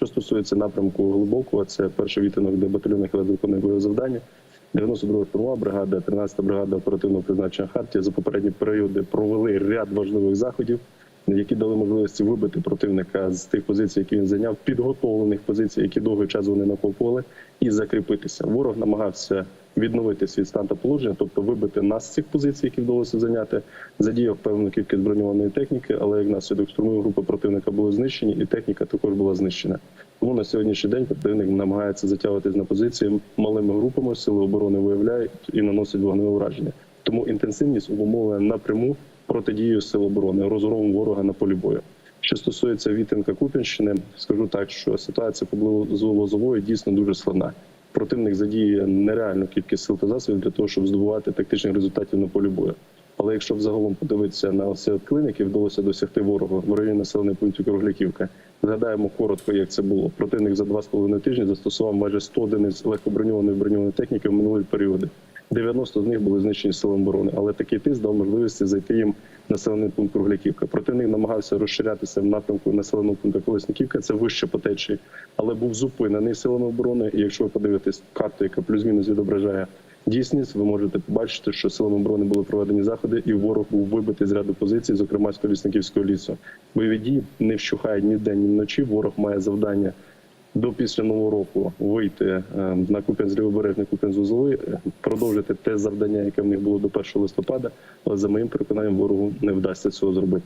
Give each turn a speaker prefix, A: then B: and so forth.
A: Що стосується напрямку глибокого, це перший відтинок, де батальйон якраз виконує бойове завдання. 92 штурмова бригада, 13-та бригада оперативного призначення Хартія за попередні періоди провели ряд важливих заходів, які дали можливості вибити противника з тих позицій, які він зайняв, підготовлених позицій, які довгий час вони накопували, і закріпитися. Ворог намагався відновити свій стан та положення, тобто вибити нас з цих позицій, які вдалося зайняти, задіяв певну кількість броньованої техніки, але як наслідок штурмової групи противника були знищені, і техніка також була знищена. Тому на сьогоднішній день противник намагається затягуватись на позиції малими групами, сили оборони виявляють і наносять вогневе ураження. Тому інтенсивність обумовлена напряму протидією сил оборони, розгрому ворога на полі бою. Що стосується Вітенка Купінщини, скажу так, що ситуація поблизу Лозової дійсно дуже складна. Противник задіє нереальну кількість сил та засобів для того, щоб здобувати тактичних результатів на полі бою. Але якщо взагалом подивитися на от клин, який вдалося досягти ворогу в районі населених пунктів Кругляківка, згадаємо коротко, як це було. Противник за два з половиною тижні застосував майже 100 одиниць легкоброньованої броньованої техніки в минулі періоди. 90 з них були знищені силами оборони, але такий тиск дав можливості зайти їм населений пункт Кругляківка. Противник намагався розширятися в напрямку населеного пункту Колесниківка, це вище по течії, але був зупинений силами оборони. І якщо ви подивитесь карту, яка плюс-мінус відображає дійсність, ви можете побачити, що силами оборони були проведені заходи, і ворог був вибитий з ряду позицій, зокрема з Колісниківського лісу. Бойові дії не вщухають ні вдень, ні вночі. Ворог має завдання до після нового року вийти е, на Куп'ян з лівобережний Куп'ян з Узловий, е, продовжити те завдання, яке в них було до 1 листопада. Але за моїм переконанням ворогу не вдасться цього зробити.